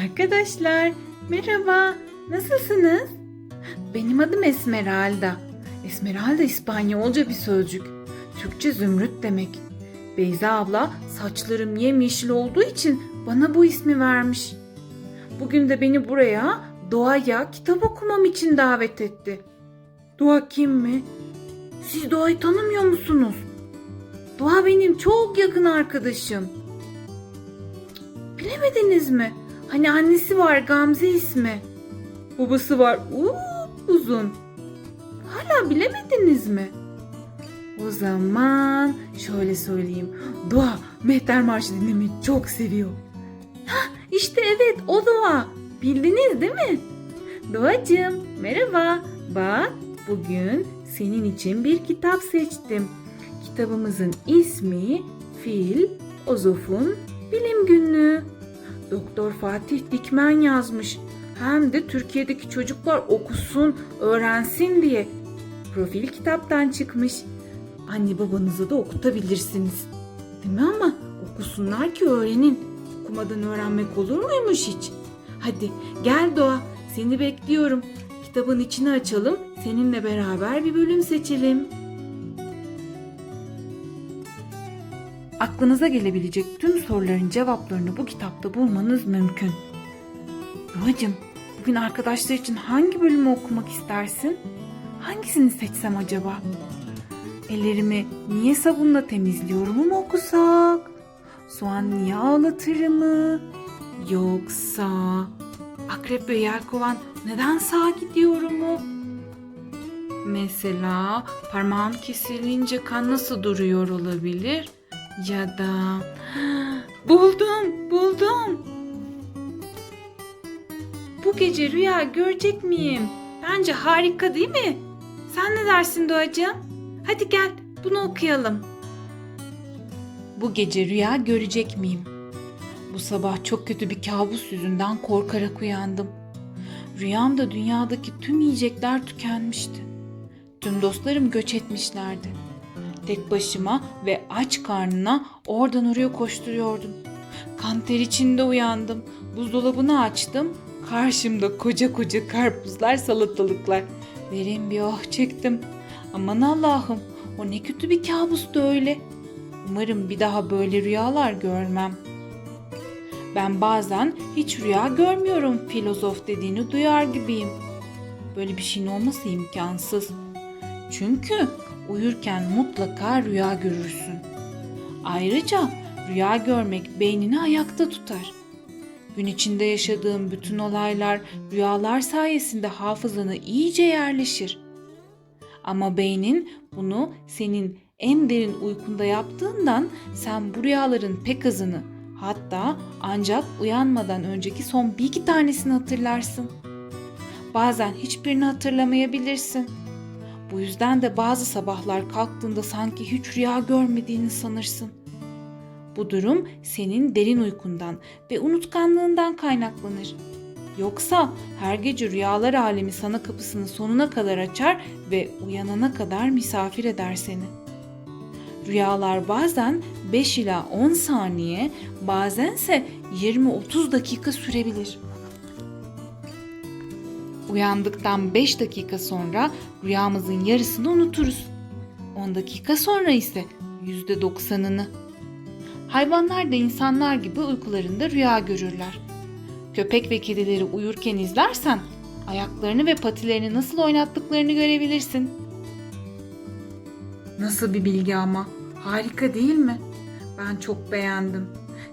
Arkadaşlar merhaba nasılsınız? Benim adım Esmeralda. Esmeralda İspanyolca bir sözcük. Türkçe zümrüt demek. Beyza abla saçlarım yemyeşil olduğu için bana bu ismi vermiş. Bugün de beni buraya Doğa'ya kitap okumam için davet etti. Doğa kim mi? Siz Doğa'yı tanımıyor musunuz? Doğa benim çok yakın arkadaşım. Bilemediniz mi? Hani annesi var Gamze ismi. Babası var uuu uzun. Hala bilemediniz mi? O zaman şöyle söyleyeyim. Doğa Mehter Marşı dinlemeyi çok seviyor. Hah işte evet o Doğa. Bildiniz değil mi? Doğacığım merhaba. Bak bugün senin için bir kitap seçtim. Kitabımızın ismi Fil Ozof'un Bilim Günlüğü. Doktor Fatih Dikmen yazmış. Hem de Türkiye'deki çocuklar okusun, öğrensin diye. Profil kitaptan çıkmış. Anne babanıza da okutabilirsiniz. Değil mi ama okusunlar ki öğrenin. Okumadan öğrenmek olur muymuş hiç? Hadi gel Doğa seni bekliyorum. Kitabın içini açalım seninle beraber bir bölüm seçelim. Aklınıza gelebilecek tüm soruların cevaplarını bu kitapta bulmanız mümkün. Doğacığım, bugün arkadaşlar için hangi bölümü okumak istersin? Hangisini seçsem acaba? Ellerimi niye sabunla temizliyorum mu okusak? Soğan niye ağlatır mı? Yoksa akrep ve yelkovan neden sağa gidiyorum mu? Mesela parmağım kesilince kan nasıl duruyor olabilir? Ya da buldum, buldum. Bu gece rüya görecek miyim? Bence harika değil mi? Sen ne dersin Doğacığım? Hadi gel bunu okuyalım. Bu gece rüya görecek miyim? Bu sabah çok kötü bir kabus yüzünden korkarak uyandım. Rüyamda dünyadaki tüm yiyecekler tükenmişti. Tüm dostlarım göç etmişlerdi. Tek başıma ve aç karnına oradan oraya koşturuyordum. Kan ter içinde uyandım. Buzdolabını açtım. Karşımda koca koca karpuzlar, salatalıklar. Derin bir oh çektim. Aman Allah'ım o ne kötü bir kabustu öyle. Umarım bir daha böyle rüyalar görmem. Ben bazen hiç rüya görmüyorum filozof dediğini duyar gibiyim. Böyle bir şeyin olması imkansız. Çünkü uyurken mutlaka rüya görürsün. Ayrıca rüya görmek beynini ayakta tutar. Gün içinde yaşadığın bütün olaylar rüyalar sayesinde hafızana iyice yerleşir. Ama beynin bunu senin en derin uykunda yaptığından sen bu rüyaların pek azını hatta ancak uyanmadan önceki son bir iki tanesini hatırlarsın. Bazen hiçbirini hatırlamayabilirsin. Bu yüzden de bazı sabahlar kalktığında sanki hiç rüya görmediğini sanırsın. Bu durum senin derin uykundan ve unutkanlığından kaynaklanır. Yoksa her gece rüyalar alemi sana kapısını sonuna kadar açar ve uyanana kadar misafir eder seni. Rüyalar bazen 5 ila 10 saniye, bazense 20-30 dakika sürebilir. Uyandıktan 5 dakika sonra rüyamızın yarısını unuturuz. 10 dakika sonra ise %90'ını. Hayvanlar da insanlar gibi uykularında rüya görürler. Köpek ve kedileri uyurken izlersen ayaklarını ve patilerini nasıl oynattıklarını görebilirsin. Nasıl bir bilgi ama? Harika değil mi? Ben çok beğendim.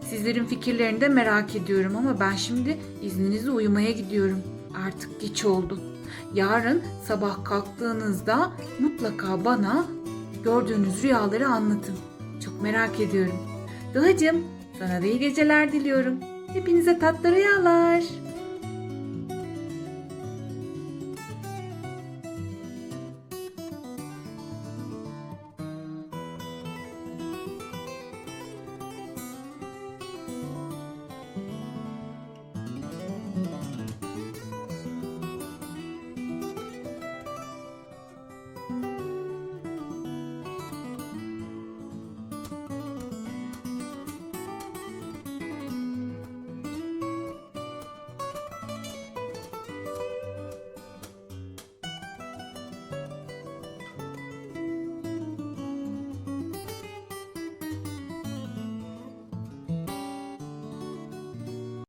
Sizlerin fikirlerini de merak ediyorum ama ben şimdi izninizle uyumaya gidiyorum. Artık geç oldu. Yarın sabah kalktığınızda mutlaka bana gördüğünüz rüyaları anlatın. Çok merak ediyorum. Doğacığım sana da iyi geceler diliyorum. Hepinize tatlı rüyalar.